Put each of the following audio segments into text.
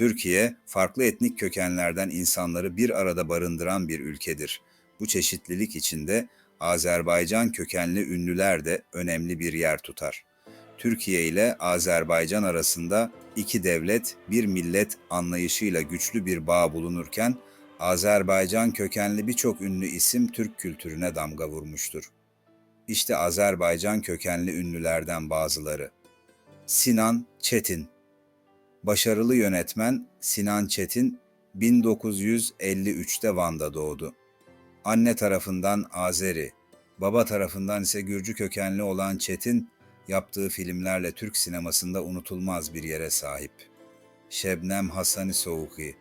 Türkiye, farklı etnik kökenlerden insanları bir arada barındıran bir ülkedir. Bu çeşitlilik içinde Azerbaycan kökenli ünlüler de önemli bir yer tutar. Türkiye ile Azerbaycan arasında iki devlet, bir millet anlayışıyla güçlü bir bağ bulunurken, Azerbaycan kökenli birçok ünlü isim Türk kültürüne damga vurmuştur. İşte Azerbaycan kökenli ünlülerden bazıları. Sinan Çetin Başarılı yönetmen Sinan Çetin 1953'te Van'da doğdu. Anne tarafından Azeri, baba tarafından ise Gürcü kökenli olan Çetin, yaptığı filmlerle Türk sinemasında unutulmaz bir yere sahip. Şebnem Hasani Soğuki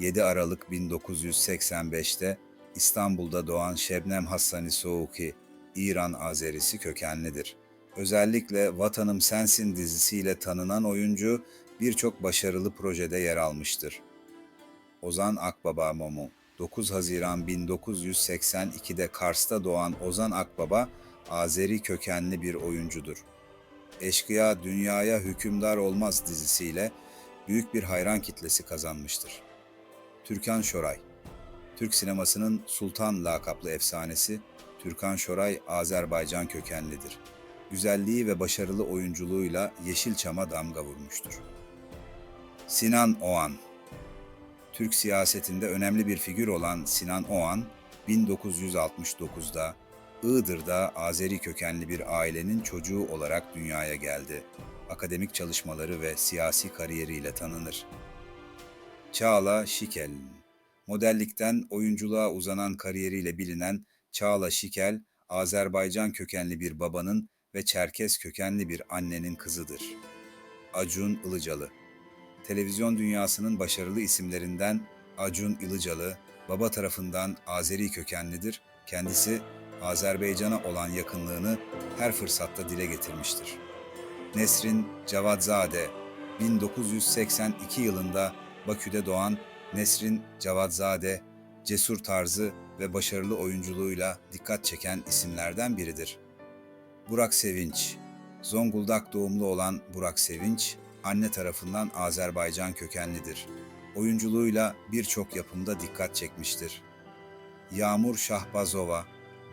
7 Aralık 1985'te İstanbul'da doğan Şebnem Hassani Soğuki, İran Azerisi kökenlidir. Özellikle Vatanım Sensin dizisiyle tanınan oyuncu birçok başarılı projede yer almıştır. Ozan Akbaba Momu 9 Haziran 1982'de Kars'ta doğan Ozan Akbaba, Azeri kökenli bir oyuncudur. Eşkıya Dünyaya Hükümdar Olmaz dizisiyle büyük bir hayran kitlesi kazanmıştır. Türkan Şoray Türk sinemasının Sultan lakaplı efsanesi Türkan Şoray Azerbaycan kökenlidir. Güzelliği ve başarılı oyunculuğuyla Yeşilçam'a damga vurmuştur. Sinan Oğan Türk siyasetinde önemli bir figür olan Sinan Oğan, 1969'da Iğdır'da Azeri kökenli bir ailenin çocuğu olarak dünyaya geldi. Akademik çalışmaları ve siyasi kariyeriyle tanınır. Çağla Şikel Modellikten oyunculuğa uzanan kariyeriyle bilinen Çağla Şikel, Azerbaycan kökenli bir babanın ve Çerkez kökenli bir annenin kızıdır. Acun Ilıcalı Televizyon dünyasının başarılı isimlerinden Acun Ilıcalı, baba tarafından Azeri kökenlidir. Kendisi Azerbaycan'a olan yakınlığını her fırsatta dile getirmiştir. Nesrin Cavatzade 1982 yılında Bakü'de doğan Nesrin Cavatzade, cesur tarzı ve başarılı oyunculuğuyla dikkat çeken isimlerden biridir. Burak Sevinç Zonguldak doğumlu olan Burak Sevinç, anne tarafından Azerbaycan kökenlidir. Oyunculuğuyla birçok yapımda dikkat çekmiştir. Yağmur Şahbazova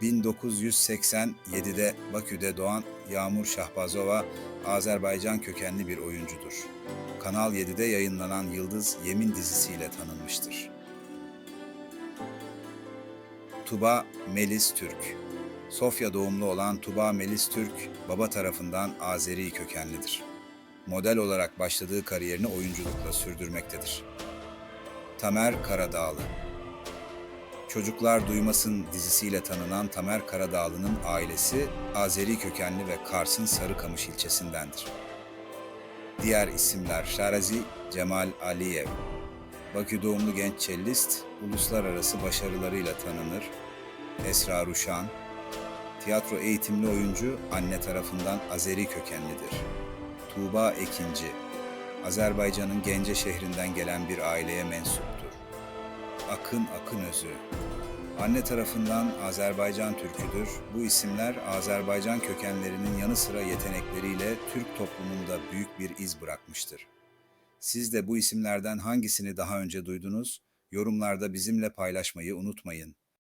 1987'de Bakü'de doğan Yağmur Şahbazova, Azerbaycan kökenli bir oyuncudur. Kanal 7'de yayınlanan Yıldız Yemin dizisiyle tanınmıştır. Tuba Melis Türk Sofya doğumlu olan Tuba Melis Türk, baba tarafından Azeri kökenlidir. Model olarak başladığı kariyerini oyunculukla sürdürmektedir. Tamer Karadağlı Çocuklar Duymasın dizisiyle tanınan Tamer Karadağlı'nın ailesi Azeri kökenli ve Kars'ın Sarıkamış ilçesindendir. Diğer isimler Şarazi Cemal Aliyev, Bakü doğumlu genç cellist, uluslararası başarılarıyla tanınır. Esra Ruşan, tiyatro eğitimli oyuncu, anne tarafından Azeri kökenlidir. Tuğba Ekinci, Azerbaycan'ın Gence şehrinden gelen bir aileye mensuptur. Akın Akın Özü, anne tarafından Azerbaycan Türküdür. Bu isimler Azerbaycan kökenlerinin yanı sıra yetenekleriyle Türk toplumunda büyük bir iz bırakmıştır. Siz de bu isimlerden hangisini daha önce duydunuz? Yorumlarda bizimle paylaşmayı unutmayın.